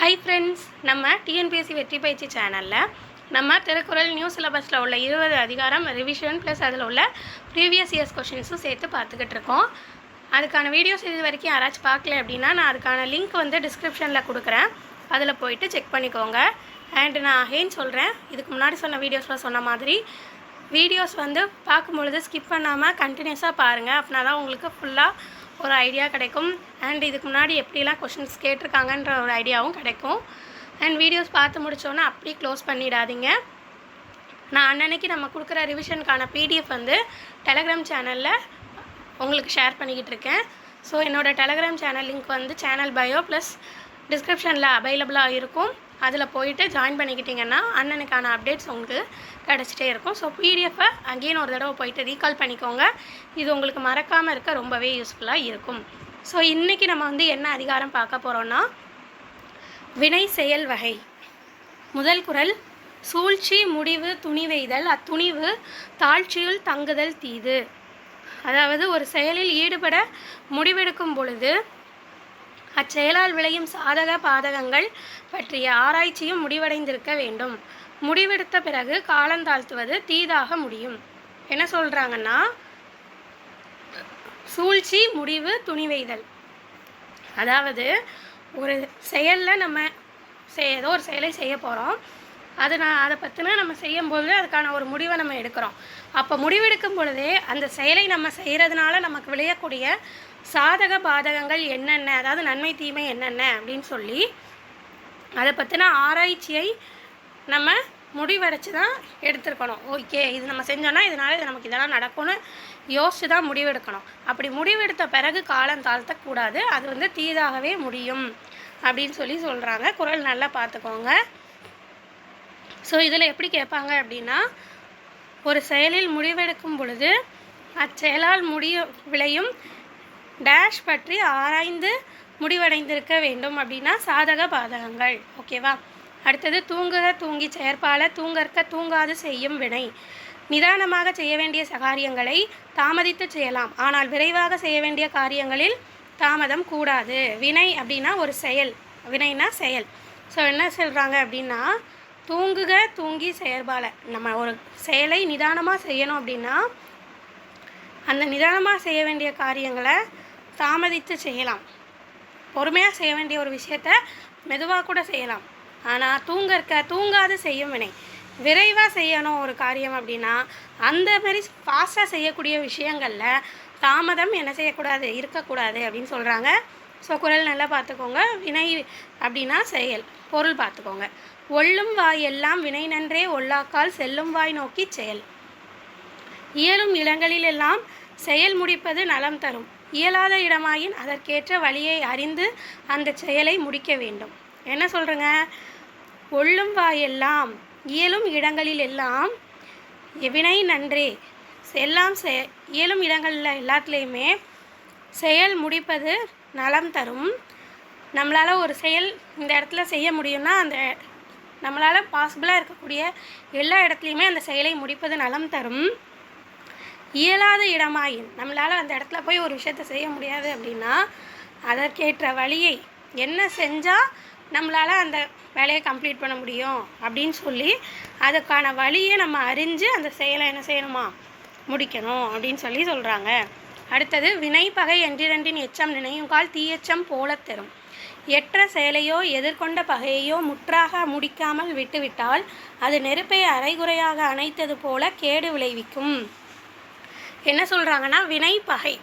Hi friends நம்ம TNPSC வெற்றி பயிற்சி சேனலில் நம்ம திருக்குறள் நியூ சிலபஸில் உள்ள இருபது அதிகாரம் ரிவிஷன் ப்ளஸ் அதில் உள்ள ப்ரீவியஸ் இயர்ஸ் கொஷின்ஸும் சேர்த்து பார்த்துக்கிட்டு இருக்கோம். அதுக்கான வீடியோஸ் இது வரைக்கும் யாராச்சும் பார்க்கல அப்படின்னா நான் அதுக்கான லிங்க் வந்து டிஸ்கிரிப்ஷனில் கொடுக்குறேன். அதில் போயிட்டு செக் பண்ணிக்கோங்க. அண்ட் நான் அகைன் சொல்கிறேன் இதுக்கு முன்னாடி சொன்ன வீடியோஸில் சொன்ன மாதிரி வீடியோஸ் வந்து பார்க்கும்பொழுது ஸ்கிப் பண்ணாமல் கண்டினியூஸாக பாருங்கள் அப்படின்னா தான் உங்களுக்கு ஃபுல்லாக ஒரு ஐடியா கிடைக்கும். அண்ட் இதுக்கு முன்னாடி எப்படிலாம் கொஷின்ஸ் கேட்டிருக்காங்கன்ற ஒரு ஐடியாவும் கிடைக்கும். அண்ட் வீடியோஸ் பார்த்து முடிச்சோன்னே அப்படியே க்ளோஸ் பண்ணிடாதீங்க. நான் அன்னன்னைக்கு நம்ம கொடுக்குற ரிவிஷனுக்கான பிடிஎஃப் வந்து டெலகிராம் சேனலில் உங்களுக்கு ஷேர் பண்ணிக்கிட்டு இருக்கேன். ஸோ என்னோடய டெலகிராம் சேனல் லிங்க் வந்து சேனல் பயோ ப்ளஸ் டிஸ்கிரிப்ஷனில் அவைலபிளாக இருக்கும். அதில் போயிட்டு ஜாயின் பண்ணிக்கிட்டிங்கன்னா அண்ணனுக்கான அப்டேட்ஸ் உங்களுக்கு கிடச்சிட்டே இருக்கும். ஸோ பிடிஎஃபை அகெயின் ஒரு தடவை போயிட்டு ரீகால் பண்ணிக்கோங்க. இது உங்களுக்கு மறக்காமல் இருக்க ரொம்பவே யூஸ்ஃபுல்லாக இருக்கும். ஸோ இன்றைக்கி நம்ம வந்து என்ன அதிகாரம் பார்க்க போகிறோன்னா வினை செயல் வகை. முதல் குரல் சூழ்ச்சி முடிவு துணிவெய்தல் அத்துணிவு தாழ்ச்சியுள் தங்குதல் தீது. அதாவது ஒரு செயலில் ஈடுபட முடிவெடுக்கும் பொழுது அச்செயலால் விளையும் சாதக பாதகங்கள் பற்றிய ஆராய்ச்சியும் முடிவடைந்திருக்க வேண்டும். முடிவெடுத்த பிறகு காலந்தாழ்த்துவது தீதாக முடியும். என்ன சொல்கிறாங்கன்னா சூழ்ச்சி முடிவு துணிவெய்தல் அதாவது ஒரு செயலில் நம்ம செய் ஏதோ ஒரு செயலை செய்ய போகிறோம் அது நான் அதை பற்றின நம்ம செய்யும் போது அதுக்கான ஒரு முடிவை நம்ம எடுக்கிறோம். அப்போ முடிவெடுக்கும் பொழுதே அந்த செயலை நம்ம செய்கிறதுனால நமக்கு விளையக்கூடிய சாதக பாதகங்கள் என்னென்ன அதாவது நன்மை தீமை என்னென்ன அப்படின்னு சொல்லி அதை பற்றின ஆராய்ச்சியை நம்ம முடிவடைச்சு தான் எடுத்துருக்கணும். ஓகே இது நம்ம செஞ்சோன்னா இதனால் இது நமக்கு இதெல்லாம் நடக்கும்னு யோசித்து தான் முடிவெடுக்கணும். அப்படி முடிவெடுத்த பிறகு காலம் தாழ்த்தக்கூடாது. அது வந்து தீதாகவே முடியும் அப்படின்னு சொல்லி சொல்கிறாங்க குரல் நல்லா பார்த்துக்கோங்க. ஸோ இதில் எப்படி கேட்பாங்க அப்படின்னா ஒரு செயலில் முடிவெடுக்கும் பொழுது அச்செயலால் முடிய விளையும் டேஷ் பற்றி ஆராய்ந்து முடிவடைந்திருக்க வேண்டும் அப்படின்னா சாதக பாதகங்கள். ஓகேவா அடுத்தது தூங்குக தூங்கி செயற்பால தூங்கற்க தூங்காது செய்யும் வினை. நிதானமாக செய்ய வேண்டிய காரியங்களை தாமதித்து செய்யலாம். ஆனால் விரைவாக செய்ய வேண்டிய காரியங்களில் தாமதம் கூடாது. வினை அப்படின்னா ஒரு செயல். வினைனா செயல். ஸோ என்ன சொல்கிறாங்க அப்படின்னா தூங்குக தூங்கி செயற்பால. நம்ம ஒரு செயலை நிதானமாக செய்யணும் அப்படின்னா அந்த நிதானமாக செய்ய வேண்டிய காரியங்களை தாமதித்து செய்யலாம். பொறுமையாக செய்ய வேண்டிய ஒரு விஷயத்த மெதுவாக கூட செய்யலாம். ஆனால் தூங்கற்க தூங்காது செய்யும் வினை. விரைவாக செய்யணும் ஒரு காரியம் அப்படின்னா அந்த மாதிரி ஃபாஸ்ட்டாக செய்யக்கூடிய விஷயங்களில் தாமதம் என்ன செய்யக்கூடாது? இருக்கக்கூடாது அப்படின்னு சொல்கிறாங்க ஸோ குரல் நல்லா பார்த்துக்கோங்க. வினை அப்படின்னா செயல் பொருள் பார்த்துக்கோங்க. ஒள்ளும் வாய் எல்லாம் வினை நன்றே ஒல்லாக்கால் செல்லும் வாய் நோக்கி செயல். இயலும் இடங்களிலெல்லாம் செயல் முடிப்பது நலம் தரும். இயலாத இடமாயின் அதற்கேற்ற வழியை அறிந்து அந்த செயலை முடிக்க வேண்டும். என்ன சொல்கிறேங்க ஒள்ளும் வாயெல்லாம் இயலும் இடங்களில் எல்லாம் வினை நன்றே. எல்லாம் செ இயலும் இடங்களில் எல்லாத்துலேயுமே செயல் முடிப்பது நலம் தரும். நம்மளால் ஒரு செயல் இந்த இடத்துல செய்ய முடியும்னா அந்த நம்மளால் பாசிபிளாக இருக்கக்கூடிய எல்லா இடத்துலையுமே அந்த செயலை முடிப்பது நலம் தரும். இயலாத இடமாயின் நம்மளால் அந்த இடத்துல போய் ஒரு விஷயத்த செய்ய முடியாது அப்படின்னா அதற்கேற்ற வழியை என்ன செஞ்சால் நம்மளால் அந்த வேலையை கம்ப்ளீட் பண்ண முடியும் அப்படின்னு சொல்லி அதுக்கான வழியை நம்ம அறிஞ்சு அந்த செயலை என்ன செய்யணுமா? முடிக்கணும் அப்படின்னு சொல்லி சொல்கிறாங்க அடுத்தது வினை பகை என்றிரண்டின் எச்சம் நினையும் கால் தீயச்சம் போல தரும். எற்ற செயலையோ எதிர்கொண்ட பகையையோ முற்றாக முடிக்காமல் விட்டுவிட்டால் அது நெருப்பை அரைகுறையாக அணைத்தது போல கேடு விளைவிக்கும். என்ன சொல்கிறாங்கன்னா வினை பகை.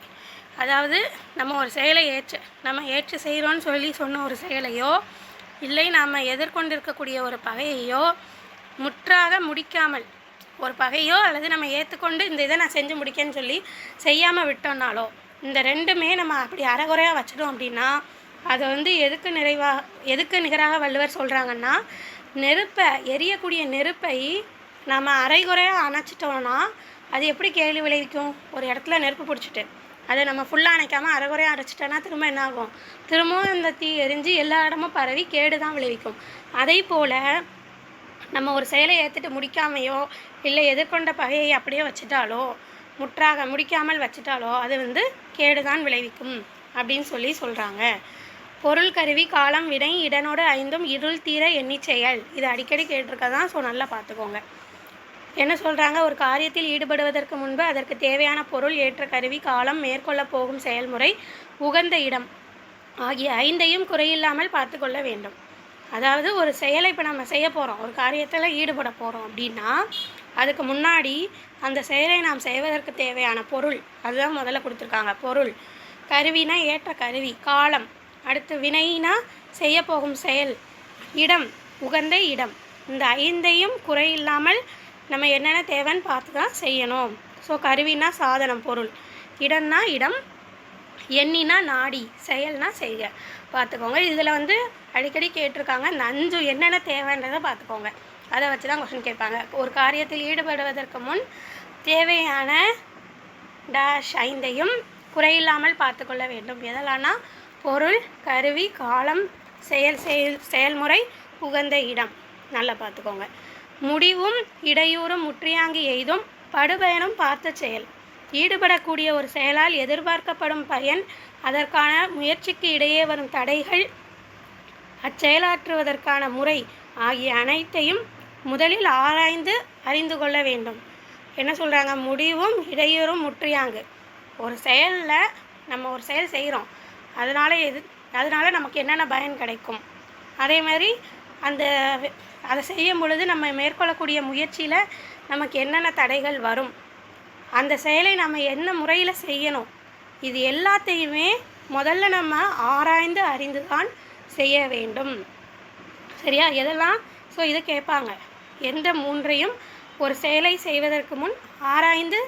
அதாவது நம்ம ஒரு செயலை ஏற்று நம்ம ஏற்று செய்கிறோன்னு சொல்லி சொன்ன ஒரு செயலையோ இல்லை நாம் எதிர்கொண்டிருக்கக்கூடிய ஒரு பகையையோ முற்றாக முடிக்காமல் ஒரு பகையோ அல்லது நம்ம ஏற்றுக்கொண்டு இந்த இதை நான் செஞ்சு முடிக்கேன்னு சொல்லி செய்யாமல் விட்டோம்னாலோ இந்த ரெண்டுமே நம்ம அப்படி அறகுறையாக வச்சிடும் அப்படின்னா அதை வந்து எதுக்கு நிறைவாக எதுக்கு நிகராக வள்ளுவர் சொல்கிறாங்கன்னா நெருப்பை எரியக்கூடிய நெருப்பை நம்ம அரைகுறையாக அணைச்சிட்டோம்னா அது எப்படி கேள்வி விளைவிக்கும்? ஒரு இடத்துல நெருப்பு பிடிச்சிட்டு. அதை நம்ம ஃபுல்லாக அணைக்காமல் அரைகுறையாக அரைச்சிட்டோன்னா திரும்ப என்ன ஆகும்? திரும்பவும் அந்த தீ எரிஞ்சு எல்லா இடமும் பரவி கேடு தான் விளைவிக்கும். அதே போல் நம்ம ஒரு செயலை ஏற்றுட்டு முடிக்காமையோ இல்லை எதிர்கொண்ட பகையை அப்படியே வச்சுட்டாலோ முற்றாக முடிக்காமல் வச்சுட்டாலோ அது வந்து கேடு தான் விளைவிக்கும் அப்படின்னு சொல்லி சொல்கிறாங்க பொருள் கருவி காலம் வினை இடனோடு ஐந்தும் இருள் தீர எண்ணி செயல். இது அடிக்கடி கேட்டிருக்கதான் ஸோ நல்லா பார்த்துக்கோங்க. என்ன சொல்கிறாங்க ஒரு காரியத்தில் ஈடுபடுவதற்கு முன்பு அதற்கு தேவையான பொருள் ஏற்ற கருவி காலம் மேற்கொள்ளப் போகும் செயல்முறை உகந்த இடம் ஆகிய ஐந்தையும் குறையில்லாமல் பார்த்து கொள்ள வேண்டும். அதாவது ஒரு செயலை இப்போ நம்ம செய்ய போகிறோம் ஒரு காரியத்தில் ஈடுபட போகிறோம் அப்படின்னா அதுக்கு முன்னாடி அந்த செயலை நாம் செய்வதற்கு தேவையான பொருள் அதுதான் முதல்ல கொடுத்துருக்காங்க. பொருள் கருவினா ஏற்ற கருவி காலம். அடுத்து வினைனா செய்ய போகும் செயல். இடம் உகந்த இடம். இந்த ஐந்தையும் குறையில்லாமல் நம்ம என்னென்ன தேவைன்னு பார்த்து தான் செய்யணும். ஸோ கருவினா சாதனம் பொருள். இடம்னா இடம் எண்ணினா நாடி செயல்னா செய்ய பார்த்துக்கோங்க. இதில் வந்து அடிக்கடி கேட்டிருக்காங்க இந்த அஞ்சு என்னென்ன தேவைன்றதை பார்த்துக்கோங்க. அதை வச்சு தான் கொஷின் கேட்பாங்க. ஒரு காரியத்தில் ஈடுபடுவதற்கு முன் தேவையான டேஷ் ஐந்தையும் குறையில்லாமல் பார்த்துக்கொள்ள வேண்டும். எதெல்லாம்னா பொருள் கருவி காலம் செயல் செயல் செயல்முறை உகந்த இடம். நல்லா பார்த்துக்கோங்க. முடிவும் இடையூறும் முற்றியாங்கி எய்தும் படுபயனும் பார்த்த செயல். ஈடுபடக்கூடிய ஒரு செயலால் எதிர்பார்க்கப்படும் பயன் அதற்கான முயற்சிக்கு இடையே வரும் தடைகள் அச்செயலாற்றுவதற்கான முறை ஆகிய அனைத்தையும் முதலில் ஆராய்ந்து அறிந்து கொள்ள வேண்டும். என்ன சொல்கிறாங்க முடிவும் இடையூறும் முற்றியாங்கு. ஒரு செயலில் நம்ம ஒரு செயல் செய்கிறோம் அதனால் எது அதனால் நமக்கு என்னென்ன பயன் கிடைக்கும்? அதே மாதிரி அந்த அதை செய்யும் பொழுது நம்ம மேற்கொள்ளக்கூடிய முயற்சியில் நமக்கு என்னென்ன தடைகள் வரும்? அந்த செயலை நம்ம என்ன முறையில் செய்யணும்? இது எல்லாத்தையுமே முதல்ல நம்ம ஆராய்ந்து அறிந்து தான் செய்ய வேண்டும். சரியா? எதெல்லாம்? ஸோ இதை கேட்பாங்க. எந்த மூன்றையும் ஒரு செயலை செய்வதற்கு முன் ஆராய்ந்து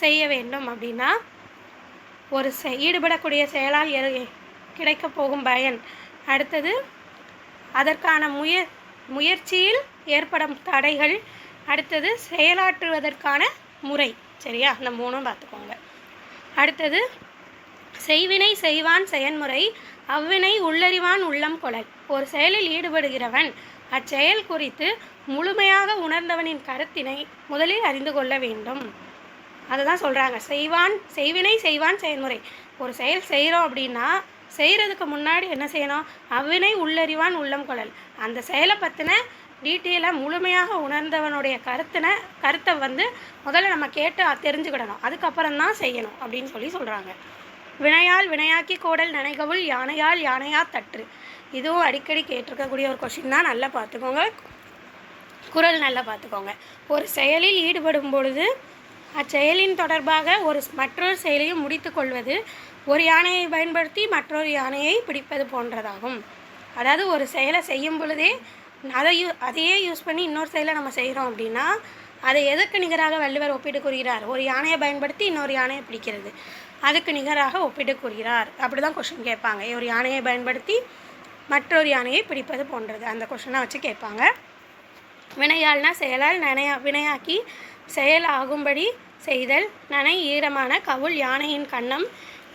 செய்ய வேண்டும் அப்படின்னா ஒரு செ ஈடுபடக்கூடிய செயலால் எது கிடைக்கப் போகும் பயன். அடுத்தது அதற்கான முய முயற்சியில் ஏற்படும் தடைகள். அடுத்தது செயலாற்றுவதற்கான முறை. சரியா? அந்த மூணும் பார்த்துக்கோங்க. அடுத்தது செய்வினை செய்வான் செயன்முறை அவ்வினை உள்ளறிவான் உள்ளம் கொளல். ஒரு செயலில் ஈடுபடுகிறவன் அச்செயல் குறித்து முழுமையாக உணர்ந்தவனின் கருத்தினை முதலில் அறிந்து கொள்ள வேண்டும். அதை தான் சொல்கிறாங்க செய்வான் செய்வினை செய்வான் செயல்முறை. ஒரு செயல் செய்கிறோம் அப்படின்னா செய்கிறதுக்கு முன்னாடி என்ன செய்யணும்? அவ்வினை உள்ளறிவான் உள்ளம் கொள்ளல். அந்த செயலை பற்றின டீட்டெயிலாக முழுமையாக உணர்ந்தவனுடைய கருத்தினை கருத்தை வந்து முதல்ல நம்ம கேட்டு தெரிஞ்சுக்கிடணும். அதுக்கப்புறம் தான் செய்யணும் அப்படின்னு சொல்லி சொல்கிறாங்க வினையால் வினையாக்கி கோடல் நினைகவுள் யானையால் யானையா தற்று. இதுவும் அடிக்கடி கேட்டிருக்கக்கூடிய ஒரு கொஷின் தான். நல்லா பார்த்துக்கோங்க. குரல் நல்லா பார்த்துக்கோங்க. ஒரு செயலில் ஈடுபடும் பொழுது அச்செயலின் தொடர்பாக ஒரு மற்றொரு செயலையும் முடித்து கொள்வது ஒரு யானையை பயன்படுத்தி மற்றொரு யானையை பிடிப்பது போன்றதாகும். அதாவது ஒரு செயலை செய்யும் பொழுதே அதை யூ அதையே யூஸ் பண்ணி இன்னொரு செயலை நம்ம செய்கிறோம் அப்படின்னா அதை எதற்கு நிகராக வள்ளுவர் ஒப்பிட்டு கூறுகிறார்? ஒரு யானையை பயன்படுத்தி இன்னொரு யானையை பிடிக்கிறது. அதுக்கு நிகராக ஒப்பிட்டு கூறுகிறார். அப்படி தான் கொஷின் கேட்பாங்க. ஒரு யானையை பயன்படுத்தி மற்றொரு யானையை பிடிப்பது போன்றது. அந்த கொஷனை வச்சு கேட்பாங்க. வினையால்னா செயலால் நினையா வினையாக்கி செயல் ஆகும்படி செய்தல் நனை ஈரமான கவுள் யானையின் கண்ணம்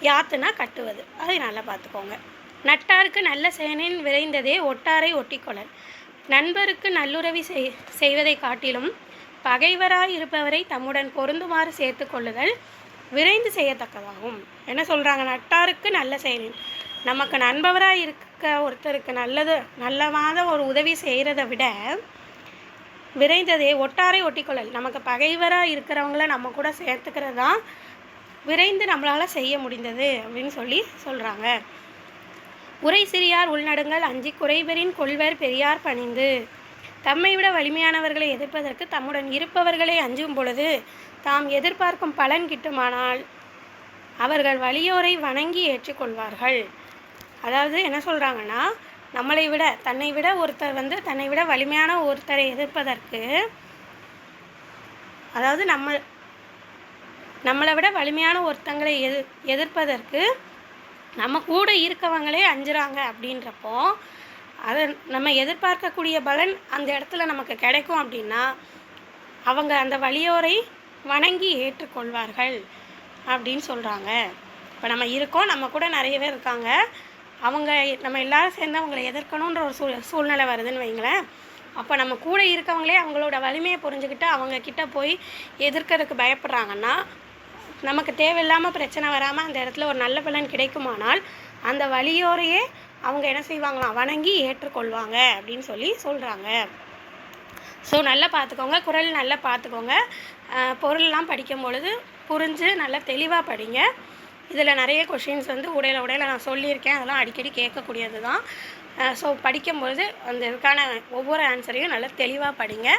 யாத்துனா கட்டுவது. அதை நல்லா பார்த்துக்கோங்க. நட்டாருக்கு நல்ல செயனின் விரைந்ததே ஒட்டாரை ஒட்டிக்கொள்ளல் நண்பருக்கு நல்லுறவி செய் செய்வதை காட்டிலும் பகைவராய் இருப்பவரை தம்முடன் பொருந்துமாறு சேர்த்து கொள்ளுதல் விரைந்து செய்யத்தக்கதாகும். என்ன சொல்கிறாங்க நட்டாருக்கு நல்ல செயலின் நமக்கு நண்பவராக இருக்க ஒருத்தருக்கு நல்லது நல்லவாத ஒரு உதவி செய்கிறத விட விரைந்ததே ஒட்டாரை ஒட்டிக்கொள்ளல். நமக்கு பகைவராக இருக்கிறவங்கள நம்ம கூட சேர்த்துக்கிறது தான் விரைந்து நம்மளால் செய்ய முடிந்தது அப்படின்னு சொல்லி சொல்கிறாங்க உரை சிறியார் உள்நடுங்கள் அஞ்சி குறைவரின் கொள்வர் பெரியார் பணிந்து. தம்மை விட வலிமையானவர்களை எதிர்ப்பதற்கு தம்முடன் இருப்பவர்களை அஞ்சும் பொழுது தாம் எதிர்பார்க்கும் பலன் கிட்டுமானால் அவர்கள் வலியோரை வணங்கி ஏற்றுக்கொள்வார்கள். அதாவது என்ன சொல்கிறாங்கன்னா நம்மளை விட தன்னை விட ஒருத்தர் வந்து தன்னை விட வலிமையான ஒருத்தரை எதிர்ப்பதற்கு அதாவது நம்ம நம்மளை விட வலிமையான ஒருத்தங்களை எதிர் எதிர்ப்பதற்கு நம்ம கூட இருக்கவங்களே அஞ்சுறாங்க அப்படின்றப்போ அதை நம்ம எதிர்பார்க்கக்கூடிய பலன் அந்த இடத்துல நமக்கு கிடைக்கும் அப்படின்னா அவங்க அந்த வலியோரை வணங்கி ஏற்றுக்கொள்வார்கள் அப்படின்னு சொல்கிறாங்க இப்போ நம்ம இருக்கோம் நம்ம கூட நிறைய பேர் இருக்காங்க. அவங்க நம்ம எல்லாரும் சேர்ந்து அவங்கள எதிர்க்கணுன்ற ஒரு சூழ் சூழ்நிலை வருதுன்னு வைங்களேன். அப்போ நம்ம கூட இருக்கவங்களே அவங்களோட வலிமையை புரிஞ்சுக்கிட்டு அவங்க கிட்ட போய் எதிர்க்கிறதுக்கு பயப்படுறாங்கன்னா நமக்கு தேவையில்லாமல் பிரச்சனை வராமல் அந்த இடத்துல ஒரு நல்ல பலன் கிடைக்குமானால் அந்த வழியோரையே அவங்க என்ன செய்வாங்களாம்? வணங்கி ஏற்றுக்கொள்வாங்க அப்படின்னு சொல்லி சொல்கிறாங்க ஸோ நல்லா பார்த்துக்கோங்க. குரல் நல்லா பார்த்துக்கோங்க. பொருள்லாம் படிக்கும் பொழுது புரிஞ்சு நல்லா தெளிவாக படிங்க. இதில் நிறைய கொஷின்ஸ் வந்து உடையில உடையில நான் சொல்லியிருக்கேன். அதெல்லாம் அடிக்கடி கேட்கக்கூடியது தான் ஸோ படிக்கும்போது அந்த இதுக்கான ஒவ்வொரு ஆன்சரையும் நல்லா தெளிவாக படிங்க.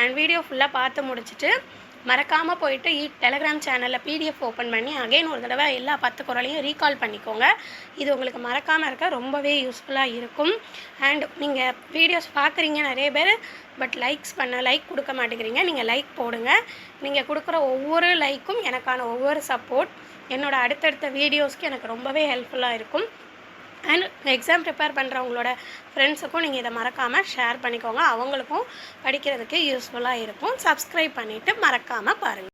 அண்ட் வீடியோ ஃபுல்லாக பார்த்து முடிச்சுட்டு மறக்காமல் போயிட்டு இ டெலகிராம் சேனலில் பிடிஎஃப் ஓப்பன் பண்ணி அகைன் ஒரு தடவை எல்லா பத்து குரலையும் ரீகால் பண்ணிக்கோங்க. இது உங்களுக்கு மறக்காமல் இருக்க ரொம்பவே யூஸ்ஃபுல்லாக இருக்கும். அண்ட் நீங்கள் வீடியோஸ் பார்க்குறீங்க நிறைய பேர் பட் லைக்ஸ் பண்ண லைக் கொடுக்க மாட்டேங்கிறீங்க. நீங்கள் லைக் போடுங்க. நீங்கள் கொடுக்குற ஒவ்வொரு லைக்கும் எனக்கான ஒவ்வொரு சப்போர்ட் என்னோட அடுத்தடுத்த வீடியோஸ்க்கு எனக்கு ரொம்பவே ஹெல்ப்ஃபுல்லாக இருக்கும். அண்ட் எக்ஸாம் ப்ரிப்பேர் பண்ணுறவங்களோட ஃப்ரெண்ட்ஸுக்கும் நீங்கள் இதை மறக்காமல் ஷேர் பண்ணிக்கோங்க. அவங்களுக்கும் படிக்கிறதுக்கு யூஸ்ஃபுல்லாக இருக்கும். சப்ஸ்கிரைப் பண்ணிவிட்டு மறக்காமல் பாருங்கள்